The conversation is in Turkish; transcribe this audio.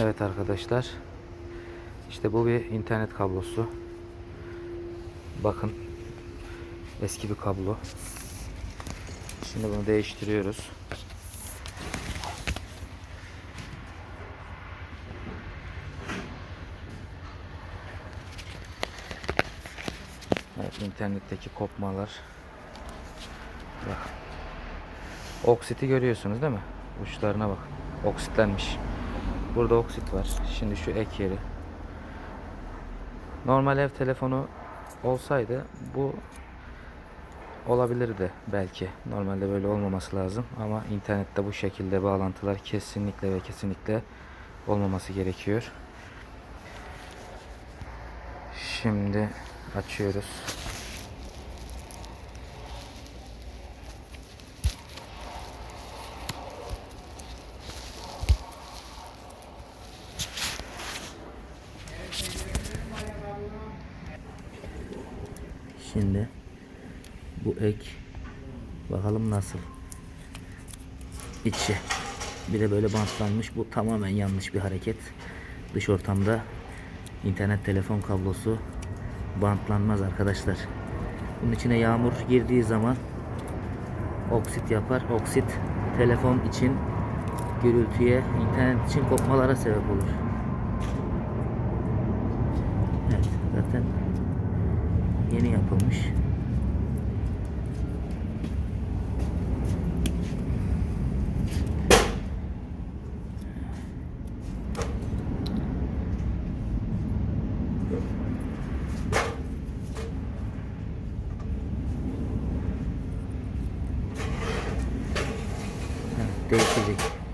Evet arkadaşlar. İşte bu bir internet kablosu. Bakın. Eski bir kablo. Şimdi bunu değiştiriyoruz. Evet internetteki kopmalar. Bak. Oksiti görüyorsunuz değil mi? Uçlarına bak. Oksitlenmiş. Burada oksit var. Şimdi şu ek yeri. Normal ev telefonu olsaydı bu olabilirdi belki. Normalde böyle olmaması lazım ama internette bu şekilde bağlantılar kesinlikle ve kesinlikle olmaması gerekiyor. Şimdi açıyoruz. Şimdi bu ek bakalım nasıl? İçi. Bir de böyle bantlanmış bu tamamen yanlış bir hareket. Dış ortamda internet telefon kablosu bantlanmaz arkadaşlar. Bunun içine yağmur girdiği zaman oksit yapar. Oksit telefon için gürültüye internet için kopmalara sebep olur. Evet zaten yeni yapılmış değişecek.